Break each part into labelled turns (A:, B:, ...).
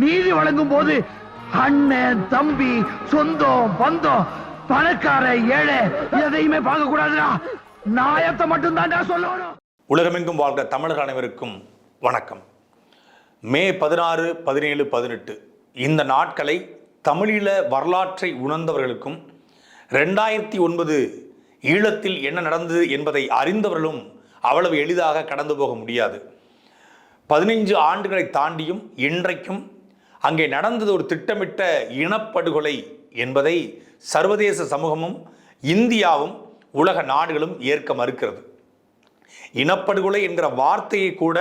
A: நீதி வழங்கும் போது அண்ணன் தம்பி சொந்தம் பந்தம் பணக்கார ஏழை எதையுமே பார்க்க கூடாதுடா நாயத்தை மட்டும்தான்டா சொல்லணும்.
B: உலகமெங்கும் வாழ்கிற தமிழர் அனைவருக்கும் வணக்கம். மே பதினாறு பதினேழு பதினெட்டு. இந்த நாட்களை தமிழீழ வரலாற்றை உணர்ந்தவர்களுக்கும் ரெண்டாயிரத்தி ஒன்பது ஈழத்தில் என்ன நடந்தது என்பதை அறிந்தவர்களும் அவ்வளவு எளிதாக கடந்து போக முடியாது. பதினைஞ்சு ஆண்டுகளை தாண்டியும் இன்றைக்கும் அங்கே நடந்தது ஒரு திட்டமிட்ட இனப்படுகொலை என்பதை சர்வதேச சமூகமும் இந்தியாவும் உலக நாடுகளும் ஏற்க மறுக்கிறது. இனப்படுகொலை என்கிற வார்த்தையை கூட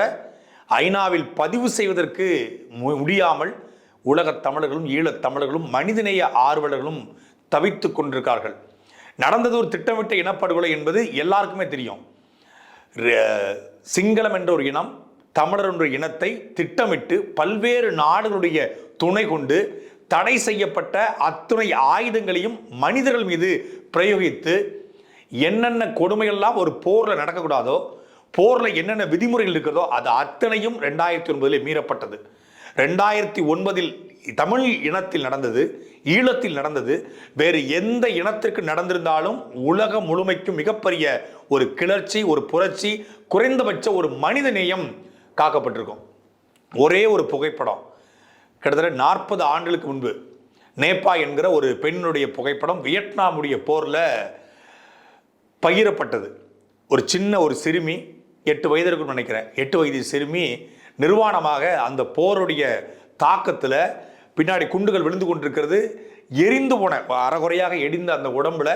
B: ஐநாவில் பதிவு செய்வதற்கு மு- முடியாமல் உலகத் தமிழர்களும் ஈழத் தமிழர்களும் மனிதநேய ஆர்வலர்களும் தவித்து கொண்டிருக்கார்கள். நடந்தது ஒரு திட்டமிட்ட இனப்படுகொலை என்பது எல்லாருக்குமே தெரியும். சிங்களம் என்ற ஒரு இனம் தமிழர் என்ற இனத்தை திட்டமிட்டு பல்வேறு நாடுகளுடைய துணை கொண்டு தடை செய்யப்பட்ட அத்துணை ஆயுதங்களையும் மனிதர்கள் மீது பிரயோகித்து என்னென்ன கொடுமைகள்லாம் ஒரு போரில் நடக்கக்கூடாதோ போரில் என்னென்ன விதிமுறைகள் இருக்கிறதோ அது அத்தனையும் ரெண்டாயிரத்தி ஒன்பதில் மீறப்பட்டது. ரெண்டாயிரத்தி ஒன்பதில் தமிழ் இனத்தில் நடந்தது ஈழத்தில் நடந்தது. வேறு எந்த இனத்திற்கு நடந்திருந்தாலும் உலகம் முழுமைக்கும் மிகப்பெரிய ஒரு கிளர்ச்சி ஒரு புரட்சி குறைந்தபட்ச ஒரு மனித நேயம் காக்கப்பட்டிருக்கும். ஒரே ஒரு புகைப்படம். கிட்டத்தட்ட நாற்பது ஆண்டுகளுக்கு முன்பு நேப்பா என்கிற ஒரு பெண்ணுடைய புகைப்படம் வியட்நாமுடைய போரில் பகிரப்பட்டது. ஒரு சின்ன ஒரு சிறுமி எட்டு வயது இருக்கும்னு நினைக்கிறேன் எட்டு வயது சிறுமி நிர்வாணமாக அந்த போருடைய தாக்கத்தில் பின்னாடி குண்டுகள் விழுந்து கொண்டிருக்கிறது. எரிந்து போன அறகுறையாக எரிந்த அந்த உடம்புல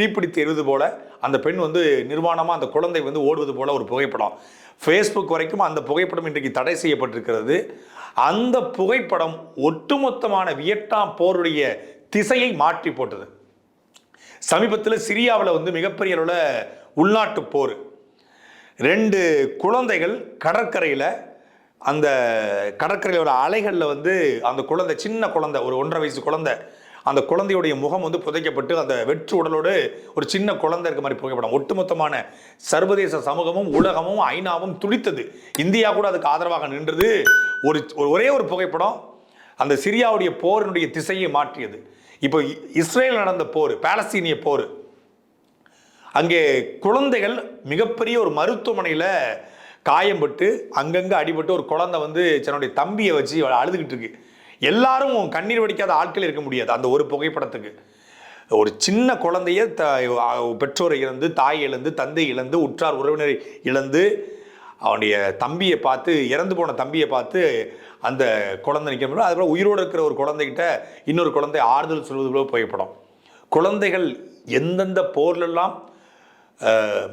B: தீப்பிடித்து எரிவது போல அந்த பெண் வந்து நிர்வாணமாக அந்த குழந்தை வந்து ஓடுவது போல ஒரு புகைப்படம். ஃபேஸ்புக் வரைக்கும் அந்த புகைப்படம் இன்றைக்கு தடை செய்யப்பட்டிருக்கிறது. அந்த புகைப்படம் ஒட்டுமொத்தமான வியட்நாம் போருடைய திசையை மாற்றி போட்டது. சமீபத்தில் சிரியாவில் வந்து மிகப்பெரிய அளவில் உள்நாட்டு போர். ரெண்டு குழந்தைகள் கடற்கரையில் அந்த கடற்கரையோட அலைகளில் வந்து அந்த குழந்தை சின்ன குழந்தை ஒரு ஒன்றரை வயசு குழந்தை அந்த குழந்தையுடைய முகம் வந்து புதைக்கப்பட்டு அந்த வெற்று உடலோடு ஒரு சின்ன குழந்தை இருக்க மாதிரி புகைப்படம். ஒட்டுமொத்தமான சர்வதேச சமூகமும் உலகமும் ஐநாவும் துடித்தது. இந்தியா கூட அதுக்கு ஆதரவாக நின்றது. ஒரு ஒரு- ஒரே ஒரு புகைப்படம் அந்த சிரியாவுடைய போரினுடைய திசையை மாற்றியது. இப்போ இ- இஸ்ரேல் நடந்த போர் பாலஸ்தீனிய போர். அங்கே குழந்தைகள் மிகப்பெரிய ஒரு மருத்துவமனையில் காயம்பட்டு அங்கங்கே அடிபட்டு ஒரு குழந்தை வந்து தன்னுடைய தம்பியை வச்சு அழுதுகிட்டு இருக்கு. எல்லாரும் கண்ணீர் வடிக்காத ஆட்கள் இருக்க முடியாது. அந்த ஒரு புகைப்படத்துக்கு. ஒரு சின்ன குழந்தைய த பெற்றோரை இழந்து தாய் இழந்து தந்தை இழந்து உற்றார் உறவினரை இழந்து அவனுடைய தம்பியை பார்த்து இறந்து போன தம்பியை பார்த்து அந்த குழந்தை நிற்க அதுபோல் உயிரோடு இருக்கிற ஒரு குழந்தைகிட்ட இன்னொரு குழந்தை ஆறுதல் சொல்வது போல புகைப்படம். குழந்தைகள் எந்தெந்த போர்லெல்லாம்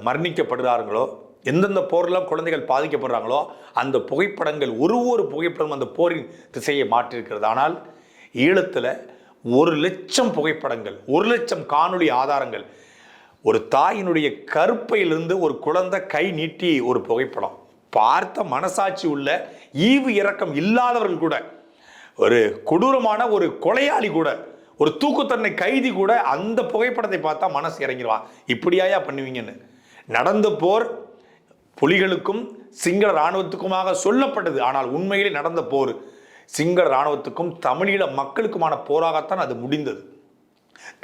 B: மரணிக்கப்படுகிறார்களோ எந்தெந்த போரெல்லாம் குழந்தைகள் பாதிக்கப்படுறாங்களோ அந்த புகைப்படங்கள் ஒரு ஒரு புகைப்படம் அந்த போரின் திசையை மாற்றியிருக்கிறது. ஆனால் ஈழத்தில் ஒரு லட்சம் புகைப்படங்கள் ஒரு லட்சம் காணொளி ஆதாரங்கள் ஒரு தாயினுடைய கருப்பையிலிருந்து ஒரு குழந்தை கை நீட்டி ஒரு புகைப்படம். பார்த்த மனசாட்சி உள்ள ஈவு இறக்கம் இல்லாதவர்கள் கூட ஒரு கொடூரமான ஒரு கொலையாளி கூட ஒரு தூக்குத்தன்னை கைதி கூட அந்த புகைப்படத்தை பார்த்தா மனசு இறங்கிடுவான் இப்படியாயா பண்ணுவீங்கன்னு. நடந்த போர் புலிகளுக்கும் சிங்கள இராணுவத்துக்குமாக சொல்லப்பட்டது. ஆனால் உண்மையிலே நடந்த போர் சிங்கள இராணுவத்துக்கும் தமிழீழ மக்களுக்குமான போராகத்தான் அது முடிந்தது.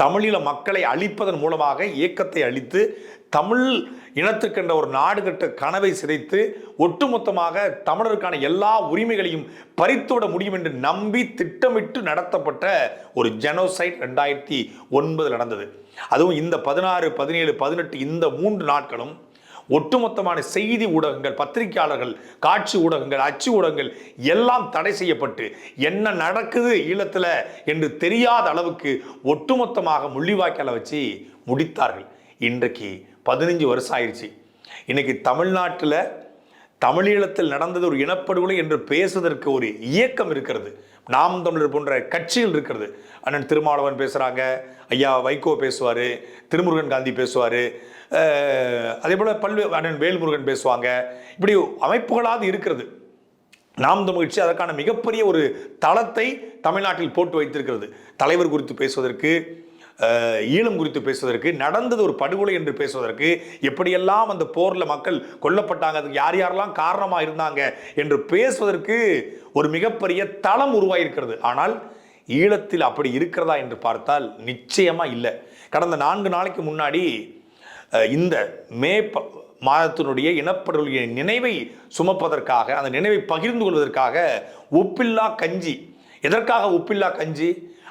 B: தமிழீழ மக்களை அழிப்பதன் மூலமாக இயக்கத்தை அழித்து தமிழ் இனத்துக்கென்ற ஒரு நாடு கட்ட கனவை சிதைத்து ஒட்டுமொத்தமாக தமிழருக்கான எல்லா உரிமைகளையும் பறித்துவிட முடியும் என்று நம்பி திட்டமிட்டு நடத்தப்பட்ட ஒரு ஜெனோசைட் ரெண்டாயிரத்தி ஒன்பது நடந்தது. அதுவும் இந்த பதினாறு பதினேழு பதினெட்டு இந்த மூன்று நாட்களும் ஒட்டுமொத்தமான செய்தி ஊடகங்கள் பத்திரிகையாளர்கள் காட்சி ஊடகங்கள் அச்சு ஊடகங்கள் எல்லாம் தடை செய்யப்பட்டு என்ன நடக்குது ஈழத்தில் என்று தெரியாத அளவுக்கு ஒட்டுமொத்தமாக முள்ளிவாய்க்கால வச்சு முடித்தார்கள். இன்றைக்கு பதினஞ்சு வருஷம் ஆயிடுச்சு இன்னைக்கு தமிழ்நாட்டில் தமிழீழத்தில் நடந்தது ஒரு இனப்படுகொலை என்று பேசுவதற்கு ஒரு இயக்கம் இருக்கிறது. நாம் தமிழர் போன்ற கட்சிகள் இருக்கிறது. அண்ணன் திருமாவளவன் பேசுகிறாங்க ஐயா வைகோ பேசுவார் திருமுருகன் காந்தி பேசுவார் அதே போல் பல்வேறு அண்ணன் வேல்முருகன் பேசுவாங்க. இப்படி அமைப்புகளாவது இருக்கிறது. நாம் தமிழ் கட்சி அதற்கான மிகப்பெரிய ஒரு தளத்தை தமிழ்நாட்டில் போட்டு வைத்திருக்கிறது. தலைவர் குறித்து பேசுவதற்கு ஈழம் குறித்து பேசுவதற்கு நடந்தது ஒரு படுகொலை என்று பேசுவதற்கு எப்படியெல்லாம் அந்த போரில் மக்கள் கொல்லப்பட்டாங்க அதுக்கு யார் யாரெல்லாம் காரணமாக இருந்தாங்க என்று பேசுவதற்கு ஒரு மிகப்பெரிய தளம் உருவாயிருக்கிறது. ஆனால் ஈழத்தில் அப்படி இருக்கிறதா என்று பார்த்தால் நிச்சயமாக இல்லை. கடந்த நான்கு நாளைக்கு முன்னாடி இந்த மே மாதத்தினுடைய இனப்படுகொலைய நினைவை சுமப்பதற்காக அந்த நினைவை பகிர்ந்து கொள்வதற்காக உப்பில்லா கஞ்சி எதற்காக உப்பில்லா கஞ்சி?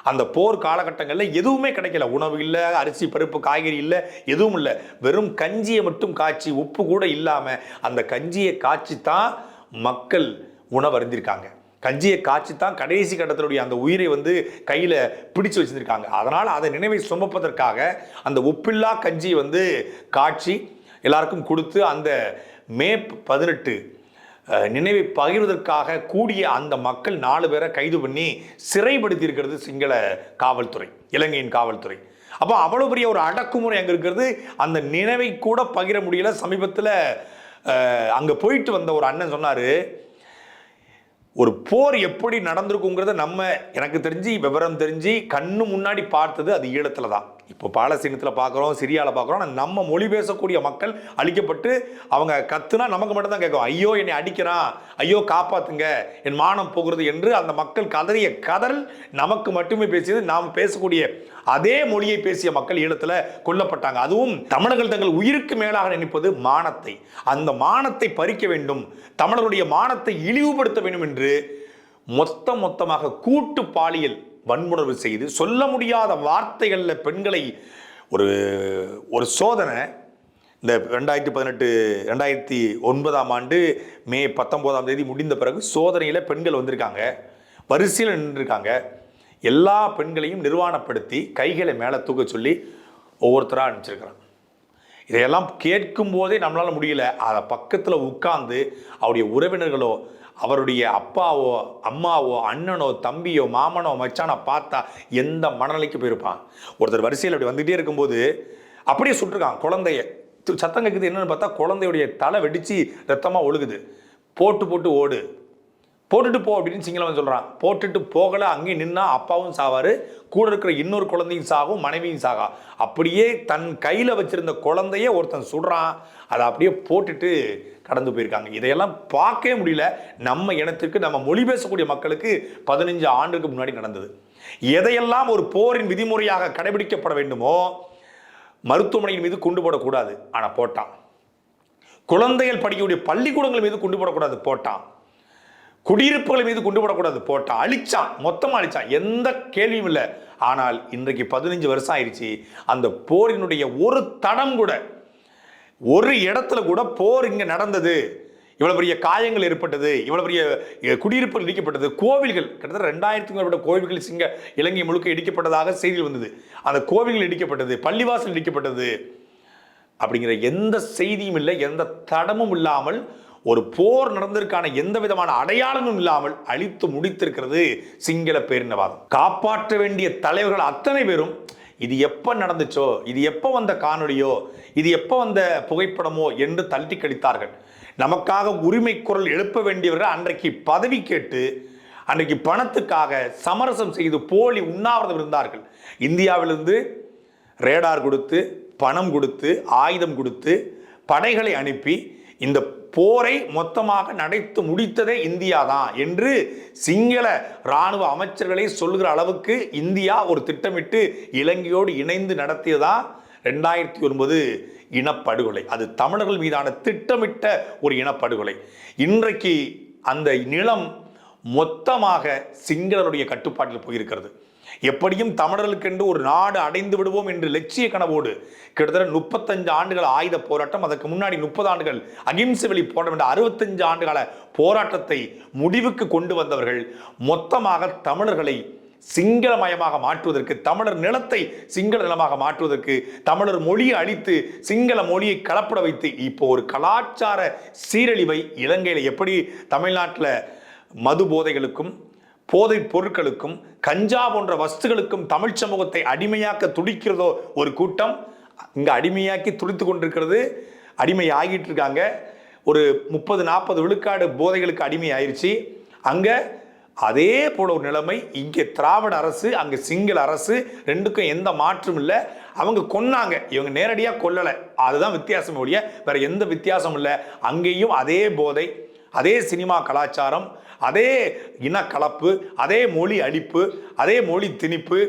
B: அந்த போர் காலகட்டங்களில் எதுவுமே கிடைக்கல. உணவு இல்லை அரிசி பருப்பு காய்கறி இல்லை எதுவும் இல்லை. வெறும் கஞ்சியை மட்டும் காய்ச்சி உப்பு கூட இல்லாமல் அந்த கஞ்சியை காய்ச்சி தான் மக்கள் உணவு அறிந்திருக்காங்க கஞ்சியை காய்ச்சி தான் கடைசி கட்டத்தினுடைய அந்த உயிரை வந்து கையில் பிடிச்சு வச்சிருக்காங்க. அதனால் அதை நினைவை சுமப்பதற்காக அந்த உப்பில்லா கஞ்சியை வந்து காய்ச்சி எல்லாருக்கும் கொடுத்து அந்த மே பதினெட்டு நினைவை பகிர்வதற்காக கூடிய அந்த மக்கள் நாலு பேரை கைது பண்ணி சிறைப்படுத்தி இருக்கிறது சிங்கள காவல்துறை இலங்கையின் காவல்துறை. அப்போ அவ்வளோ பெரிய ஒரு அடக்குமுறை அங்கே இருக்கிறது. அந்த நினைவை கூட பகிர முடியல. சமீபத்தில் அங்கே போயிட்டு வந்த ஒரு அண்ணன் சொன்னார் ஒரு போர் எப்படி நடந்திருக்குங்கிறத நம்ம எனக்கு தெரிஞ்சு விவரம் தெரிஞ்சு கண்ணு முன்னாடி பார்த்தது அது ஈழத்தில் தான். இப்போ பாலஸ்தீனத்தில் பார்க்குறோம் சிரியாவில் பார்க்குறோம் ஆனால் நம்ம மொழி பேசக்கூடிய மக்கள் அழிக்கப்பட்டு அவங்க கத்துனா நமக்கு மட்டும்தான் கேட்கும். ஐயோ என்னை அடிக்கிறான் ஐயோ காப்பாத்துங்க என் மானம் போகிறது என்று அந்த மக்கள் கதறிய கதறல் நமக்கு மட்டுமே பேசியது. நாம் பேசக்கூடிய அதே மொழியை பேசிய மக்கள் ஈழத்தில் கொல்லப்பட்டாங்க. அதுவும் தமிழர்கள் தங்கள் உயிருக்கு மேலாக நினைப்பது மானத்தை. அந்த மானத்தை பறிக்க வேண்டும் தமிழருடைய மானத்தை இழிவுபடுத்த வேண்டும் என்று மொத்த மொத்தமாக கூட்டு பாலியல் வன்முணர்வு செய்து சொல்ல முடியாத வார்த்தைகளில் பெண்களை ஒரு ஒரு சோதனை. இந்த ரெண்டாயிரத்தி பதினெட்டு ரெண்டாயிரத்தி ஒன்பதாம் ஆண்டு மே பத்தொம்போதாம் தேதி முடிந்த பிறகு சோதனையில் பெண்கள் வந்திருக்காங்க. வரிசையில் நின்றுருக்காங்க. எல்லா பெண்களையும் நிர்வாணப்படுத்தி கைகளை மேலே தூக்க சொல்லி ஒவ்வொருத்தராக அனுப்பிச்சிருக்கிறாங்க. இதையெல்லாம் கேட்கும் போதே நம்மளால் முடியல. அதை பக்கத்தில் உட்கார்ந்து அவருடைய உறவினர்களோ அவருடைய அப்பாவோ அம்மாவோ அண்ணனோ தம்பியோ மாமனோ மச்சானோ பார்த்தா எந்த மனநிலைக்கு போயிருப்பான். ஒருத்தர் வரிசையில் அப்படி வந்துகிட்டே இருக்கும்போது அப்படியே சுட்டிருக்கான் குழந்தைய. சத்தம் கேட்குது என்னென்னு பார்த்தா குழந்தையுடைய தலை வெடித்து ரத்தமாக ஒழுகுது. போட்டு போட்டு ஓடு. போட்டுட்டு போ அப்படின்னு சிங்களவன் சொல்கிறான் போட்டுட்டு போகலை அங்கேயும் நின்னா அப்பாவும் சாவார் கூட இருக்கிற இன்னொரு குழந்தையும் சாகும் மனைவியும் சாகா. அப்படியே தன் கையில் வச்சிருந்த குழந்தைய ஒருத்தன் சுடுறான். அதை அப்படியே போட்டுட்டு கடந்து போயிருக்காங்க. இதையெல்லாம் பார்க்கவே முடியல. நம்ம இனத்திற்கு நம்ம மொழி பேசக்கூடிய மக்களுக்கு பதினஞ்சு ஆண்டுக்கு முன்னாடி நடந்தது. எதையெல்லாம் ஒரு போரின் விதிமுறையாக கடைபிடிக்கப்பட வேண்டுமோ மருத்துவமனையின் மீது கொண்டு போடக்கூடாது. ஆனால் போட்டான். குழந்தைகள் படிக்கக்கூடிய பள்ளிக்கூடங்கள் மீது கொண்டு போடக்கூடாது போட்டான். குடியிருப்புகள் மீது கொண்டு போடக்கூடாது. போட்டால் அழிச்சான் மொத்தமாக அழிச்சான். எந்த கேள்வியும் இல்லை. ஆனால் இன்றைக்கு பதினஞ்சு வருஷம் ஆயிடுச்சு. அந்த போரினுடைய ஒரு தடம் கூட ஒரு இடத்துல கூட போர் இங்கே நடந்தது. இவ்வளோ பெரிய காயங்கள் ஏற்பட்டது இவ்வளோ பெரிய குடியிருப்புகள் இடிக்கப்பட்டது. கோவில்கள் கிட்டத்தட்ட ரெண்டாயிரத்துக்கும் மேற்பட்ட கோவில்கள் சிங்க இலங்கை முழுக்க இடிக்கப்பட்டதாக செய்திகள் வந்தது. அந்த கோவில்கள் இடிக்கப்பட்டது பள்ளிவாசல் இடிக்கப்பட்டது. அப்படிங்கிற எந்த செய்தியும் இல்லை எந்த தடமும் இல்லாமல் ஒரு போர் நடந்ததற்கான எந்த விதமான அடையாளமும் இல்லாமல் அழித்து முடித்திருக்கிறது சிங்கள பேரினவாதம். காப்பாற்ற வேண்டிய தலைவர்கள் அத்தனை பேரும் இது எப்போ நடந்துச்சோ இது எப்போ வந்த காணொலியோ இது எப்போ வந்த புகைப்படமோ என்று தள்ளி கழித்தார்கள் நமக்காக உரிமை குரல் எழுப்ப வேண்டியவர்கள் அன்றைக்கு பதவி கேட்டு அன்றைக்கு பணத்துக்காக சமரசம் செய்து போலி உண்ணாவிரதம் இருந்தார்கள். இந்தியாவிலிருந்து ரேடார் கொடுத்து பணம் கொடுத்து ஆயுதம் கொடுத்து படைகளை அனுப்பி இந்த போரை மொத்தமாக நடத்து முடித்ததே இந்தியா தான் என்று சிங்கள இராணுவ அமைச்சர்களை சொல்கிற அளவுக்கு இந்தியா ஒரு திட்டமிட்டு இலங்கையோடு இணைந்து நடத்தியதான் ரெண்டாயிரத்தி ஒன்பது இனப்படுகொலை. அது தமிழர்கள் மீதான திட்டமிட்ட ஒரு இனப்படுகொலை. இன்றைக்கு அந்த நிலம் மொத்தமாக சிங்களருடைய கட்டுப்பாட்டில் போயிருக்கிறது. எப்படியும் தமிழர்களுக்கென்று ஒரு நாடு அடைந்து விடுவோம் என்று லட்சிய கனவோடு கிட்டத்தட்ட முப்பத்தஞ்சு ஆண்டுகள் ஆயுத போராட்டம் அதற்கு முன்னாடி முப்பது ஆண்டுகள் அகிம்சை வழி போராட்டம் என்ற அறுபத்தஞ்சு ஆண்டுகால போராட்டத்தை முடிவுக்கு கொண்டு வந்தவர்கள் மொத்தமாக தமிழர்களை சிங்களமயமாக மாற்றுவதற்கு தமிழர் நிலத்தை சிங்கள நிலமாக மாற்றுவதற்கு தமிழர் மொழியை அழித்து சிங்கள மொழியை கலப்பட வைத்து இப்போ ஒரு கலாச்சார சீரழிவை இலங்கையில் எப்படி தமிழ்நாட்டில் மது போதைகளுக்கும் போதைப் பொருட்களுக்கும் கஞ்சா போன்ற வஸ்துகளுக்கும் தமிழ் சமூகத்தை அடிமையாக்க துடிக்கிறதோ ஒரு கூட்டம் இங்கே அடிமையாக்கி துடித்து கொண்டிருக்கிறது அடிமை ஆகிட்டு இருக்காங்க. ஒரு முப்பது நாற்பது விழுக்காடு போதைகளுக்கு அடிமை ஆயிடுச்சு அங்கே அதே போல ஒரு நிலைமை இங்கே திராவிட அரசு அங்கே சிங்கள அரசு ரெண்டுக்கும் எந்த மாற்றும் இல்லை. அவங்க கொன்னாங்க. இவங்க நேரடியாக கொல்லலை. அதுதான் வித்தியாசம் ஒழிய வேற எந்த வித்தியாசமும் இல்லை. அங்கேயும் அதே போதை அதே சினிமா கலாச்சாரம் அதே இனக்கலப்பு அதே மொழி அழிப்பு அதே மொழி திணிப்பு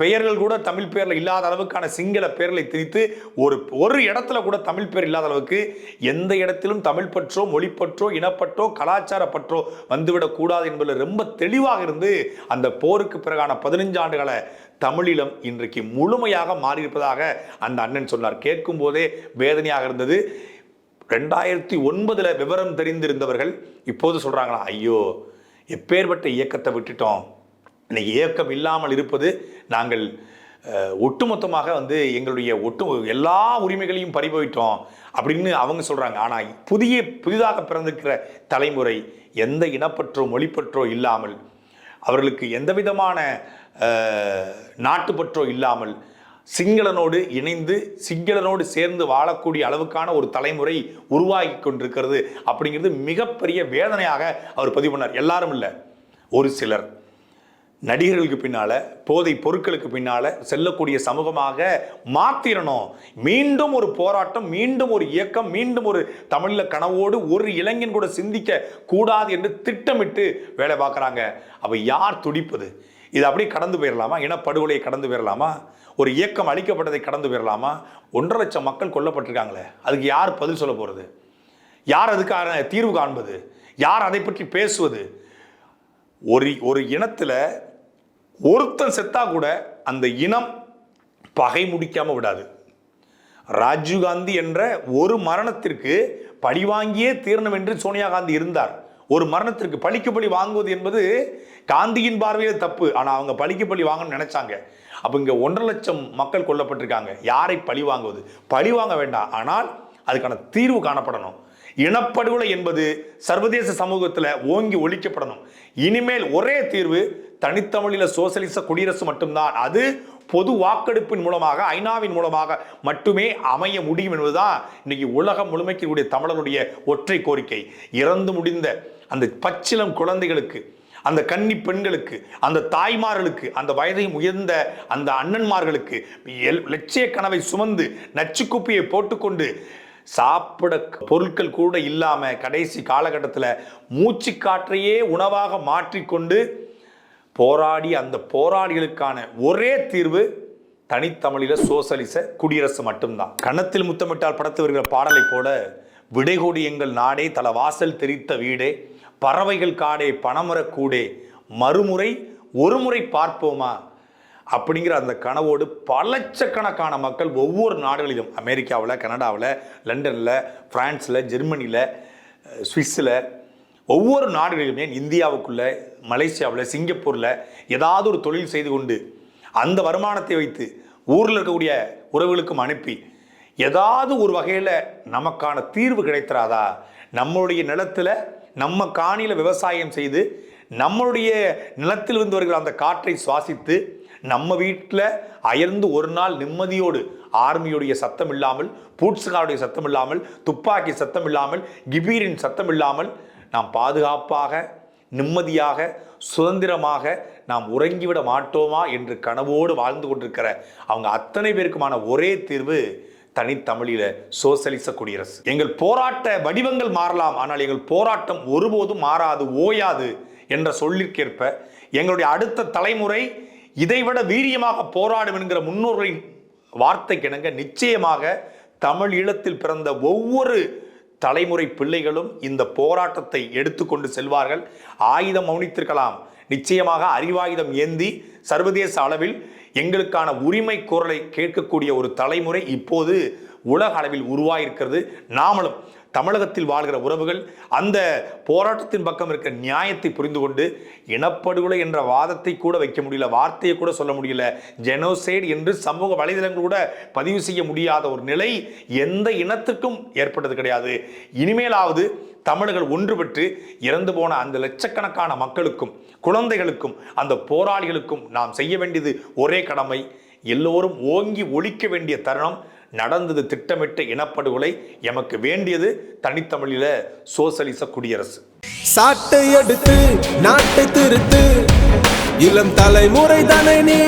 B: பெயர்கள் கூட தமிழ் பேரில் இல்லாத அளவுக்கான சிங்கள பெயர்களை திணித்து ஒரு ஒரு இடத்துல கூட தமிழ் பேர் இல்லாத அளவுக்கு எந்த இடத்திலும் தமிழ் பற்றோ மொழி பற்றோ இனப்பற்றோ கலாச்சார பற்றோ வந்துவிடக்கூடாது என்பதில் ரொம்ப தெளிவாக இருந்து அந்த போருக்கு பிறகான பதினஞ்சு ஆண்டுகளை தமிழிலம் இன்றைக்கு முழுமையாக மாறியிருப்பதாக அந்த அண்ணன் சொன்னார். கேட்கும் போதே வேதனையாக இருந்தது. ரெண்டாயிரத்தி ஒன்பதில் விவரம் தெரிந்திருந்தவர்கள் இப்போது சொல்கிறாங்களா ஐயோ எப்பேற்பட்ட இயக்கத்தை விட்டுட்டோம். இன்னைக்கு இயக்கம் இல்லாமல் இருப்பது நாங்கள் ஒட்டுமொத்தமாக வந்து எங்களுடைய ஒட்டு எல்லா உரிமைகளையும் பறிபோயிட்டோம். அப்படின்னு அவங்க சொல்கிறாங்க ஆனால் புதிய புதிதாக பிறந்திருக்கிற தலைமுறை எந்த இனப்பற்றோ மொழிப்பற்றோ இல்லாமல் அவர்களுக்கு எந்த விதமான நாட்டுப்பற்றோ இல்லாமல் சிங்களனோடு இணைந்து சிங்களனோடு சேர்ந்து வாழக்கூடிய அளவுக்கான ஒரு தலைமுறை உருவாகி கொண்டிருக்கிறது அப்படிங்கிறது மிகப்பெரிய வேதனையாக அவர் பதிவு பண்ணார். எல்லாரும் இல்லை. ஒரு சிலர். நடிகர்களுக்கு பின்னால் போதை பொருட்களுக்கு பின்னால் செல்லக்கூடிய சமூகமாக மாத்திரணும். மீண்டும் ஒரு போராட்டம் மீண்டும் ஒரு இயக்கம் மீண்டும் ஒரு தமிழில் கனவோடு ஒரு இளைஞன் கூட சிந்திக்க கூடாது என்று திட்டமிட்டு வேலை பார்க்குறாங்க. அவள் யார் துடிப்பது? இது அப்படியே கடந்து போயிடலாமா இனப்படுகொலையை கடந்து போயிடலாமா ஒரு இயக்கம் அளிக்கப்பட்டதை கடந்து போயிடலாமா ஒன்றரை லட்சம் மக்கள் கொல்லப்பட்டிருக்காங்களே. அதுக்கு யார் பதில் சொல்ல போகிறது யார் அதுக்கான தீர்வு காண்பது? யார் அதை பற்றி பேசுவது? ஒரு ஒரு இனத்தில் ஒருத்தன் செத்தா கூட அந்த இனம் பகை முடிக்காமல் விடாது. ராஜீவ் காந்தி என்ற ஒரு மரணத்திற்கு பழி வாங்கியே தீரணும் என்று சோனியா காந்தி இருந்தார். ஒரு மரணத்திற்கு பழிக்கு பழி வாங்குவது என்பது காந்தியின் பார்வையில் தப்பு. ஆனால் அவங்க பழிக்கு பழி வாங்கணும்னு நினைச்சாங்க. அப்போ இங்கே ஒன்றரை லட்சம் மக்கள் கொல்லப்பட்டிருக்காங்க. யாரை பழி வாங்குவது? பழி வாங்க வேண்டாம். ஆனால் அதுக்கான தீர்வு காணப்படணும். இனப்படுகொலை என்பது சர்வதேச சமூகத்தில் ஓங்கி ஒழிக்கப்படணும். இனிமேல் ஒரே தீர்வு தனித்தமிழில் சோசலிச குடியரசு மட்டும்தான். அது பொது வாக்கெடுப்பின் மூலமாக ஐநாவின் மூலமாக மட்டுமே அமைய முடியும் என்பதுதான் இன்னைக்கு உலகம் முழுமைக்கு தமிழருடைய ஒற்றை கோரிக்கை. இறந்து முடிந்த அந்த பச்சிலம் குழந்தைகளுக்கு அந்த கன்னி பெண்களுக்கு அந்த தாய்மார்களுக்கு அந்த வயதை உயர்ந்த அந்த அண்ணன்மார்களுக்கு லட்சிய கனவை சுமந்து நச்சுக்குப்பியை போட்டுக்கொண்டு சாப்பிட பொருட்கள் கூட இல்லாமல் கடைசி காலகட்டத்தில் மூச்சு காற்றையே உணவாக மாற்றிக்கொண்டு போராடி அந்த போராளிகளுக்கான ஒரே தீர்வு தனித்தமிழில் சோசலிச குடியரசு மட்டும்தான். கணத்தில் முத்தமிட்டால் படத்து வருகிற பாடலை போல விடைகோடி எங்கள் நாடே தல வாசல் தெரித்த வீடே பறவைகள் காடே பணமரக் கூடே மறுமுறை ஒரு முறை பார்ப்போமா? அப்படிங்கிற அந்த கனவோடு பல லட்சக்கணக்கான மக்கள் ஒவ்வொரு நாடுகளிலும் அமெரிக்காவில் கனடாவில் லண்டனில் ஃப்ரான்ஸில் ஜெர்மனியில் சுவிஸில் ஒவ்வொரு நாடுகளிலுமே இந்தியாவுக்குள்ளே இந்தியாவுக்குள்ள மலேசியாவில் சிங்கப்பூரில் ஏதாவது ஒரு தொழில் செய்து கொண்டு அந்த வருமானத்தை வைத்து ஊரில் இருக்கக்கூடிய உறவுகளுக்கும் அனுப்பி ஏதாவது ஒரு வகையில் நமக்கான தீர்வு கிடைத்திராதா? நம்மளுடைய நிலத்தில் நம்ம காணியில் விவசாயம் செய்து நம்மளுடைய நிலத்தில் இருந்து வருகிற அந்த காற்றை சுவாசித்து நம்ம வீட்டில் அயர்ந்து ஒரு நாள் நிம்மதியோடு ஆர்மியுடைய சத்தம் இல்லாமல் பூட்ஸ்காருடைய சத்தம் இல்லாமல் துப்பாக்கி சத்தம் இல்லாமல் கிபீரின் சத்தம் இல்லாமல் நாம் பாதுகாப்பாக நிம்மதியாக சுதந்திரமாக நாம் உறங்கிவிட மாட்டோமா என்று கனவோடு வாழ்ந்து கொண்டிருக்கிற அவங்க அத்தனை பேருக்குமான ஒரே தீர்வு தனித்தமிழில சோசலிச குடியரசு எங்கள் போராட்ட வடிவங்கள் மாறலாம் ஆனால் எங்கள் போராட்டம் ஒருபோதும் மாறாது ஓயாது என்ற சொல்லிற்கேற்ப எங்களுடைய அடுத்த தலைமுறை இதைவிட வீரியமாக போராடும் என்கிற முன்னோர்களின் வார்த்தைக்கிணங்க நிச்சயமாக தமிழ் ஈழத்தில் பிறந்த ஒவ்வொரு தலைமுறை பிள்ளைகளும் இந்த போராட்டத்தை எடுத்துக்கொண்டு செல்வார்கள். ஆயுதம் மௌனித்திருக்கலாம். நிச்சயமாக அறிவாயுதம் ஏந்தி சர்வதேச அளவில் எங்களுக்கான உரிமை குரலை கேட்கக்கூடிய ஒரு தலைமுறை இப்போது உலக அளவில் உருவாயிருக்கிறது. நாமளும் தமிழகத்தில் வாழ்கிற உறவுகள் அந்த போராட்டத்தின் பக்கம் இருக்க நியாயத்தை புரிந்து கொண்டு இனப்படுகொலை என்ற வாதத்தை கூட வைக்க முடியல வார்த்தையை கூட சொல்ல முடியல. ஜெனோசைடு என்று சமூக வலைதளங்கள் கூட பதிவு செய்ய முடியாத ஒரு நிலை எந்த இனத்துக்கும் ஏற்பட்டது கிடையாது. இனிமேலாவது தமிழர்கள் ஒன்றுபட்டு இறந்து போன அந்த லட்சக்கணக்கான மக்களுக்கும் குழந்தைகளுக்கும் அந்த போராளிகளுக்கும் நாம் செய்ய வேண்டியது ஒரே கடமை. எல்லோரும் ஓங்கி ஒழிக்க வேண்டிய தருணம் நடந்தது திட்டமிட்ட இனப்படுகொலை எமக்கு வேண்டியது தனித்தமிழில சோசலிச குடியரசு.
C: சாட்டை எடுத்து நாட்டை திருத்து. இளம் தலைமுறை தானே நீ